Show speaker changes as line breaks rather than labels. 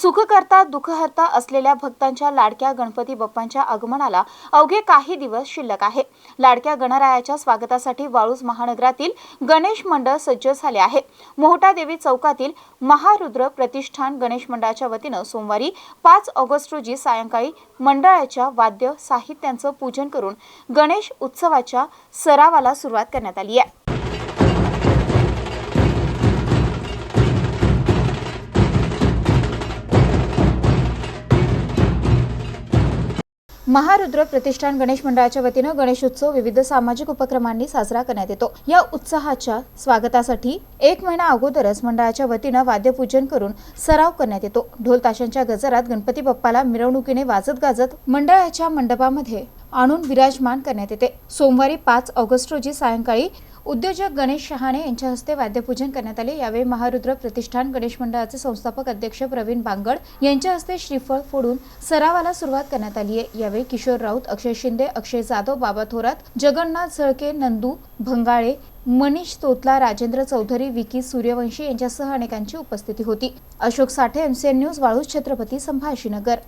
सुखकर्ता दुःखहर्ता असलेल्या भक्तांच्या लाडक्या गणपती बाप्पांच्या आगमनाला अवघे काही दिवस शिल्लक आहे. लाडक्या गणरायाच्या स्वागतासाठी वाळूज महानगरातील गणेश मंडळ सज्ज झाले आहे. मोहटा देवी चौकातील महारुद्र प्रतिष्ठान गणेश मंडळाच्या वतीनं सोमवारी पाच ऑगस्ट रोजी सायंकाळी मंडळाच्या वाद्य साहित्यांचं पूजन करून गणेश उत्सवाच्या सरावाला सुरुवात करण्यात आली आहे. महारुद्र प्रतिष्ठान गणेश मंडळाच्या वतीनं गणेशोत्सव विविध सामाजिक उपक्रमांनी साजरा करण्यात येतो. या उत्साहाच्या स्वागतासाठी एक महिना अगोदरच मंडळाच्या वतीनं वाद्यपूजन करून सराव करण्यात येतो. ढोल ताशांच्या गजरात गणपती बाप्पाला मिरवणुकीने वाजत गाजत मंडळाच्या मंडपामध्ये आणून विराजमान करण्यात येते. सोमवारी पाच ऑगस्ट रोजी सायंकाळी उद्योजक गणेश शहाणे यांच्या हस्ते वाद्यपूजन करण्यात आले. यावेळी महारुद्र प्रतिष्ठान गणेश मंडळाचे संस्थापक अध्यक्ष प्रवीण बांगड यांच्या हस्ते श्रीफळ फोडून सरावाला सुरुवात करण्यात आली आहे. यावेळी किशोर राऊत अक्षय शिंदे अक्षय जाधव बाबा थोरात जगन्नाथ झळके नंदू भंगाळे मनीष तोतला राजेंद्र चौधरी विकी सूर्यवंशी यांच्यासह अनेकांची उपस्थिती होती. Ashok Sathe MCN news Waluj Chhatrapati Sambhajinagar.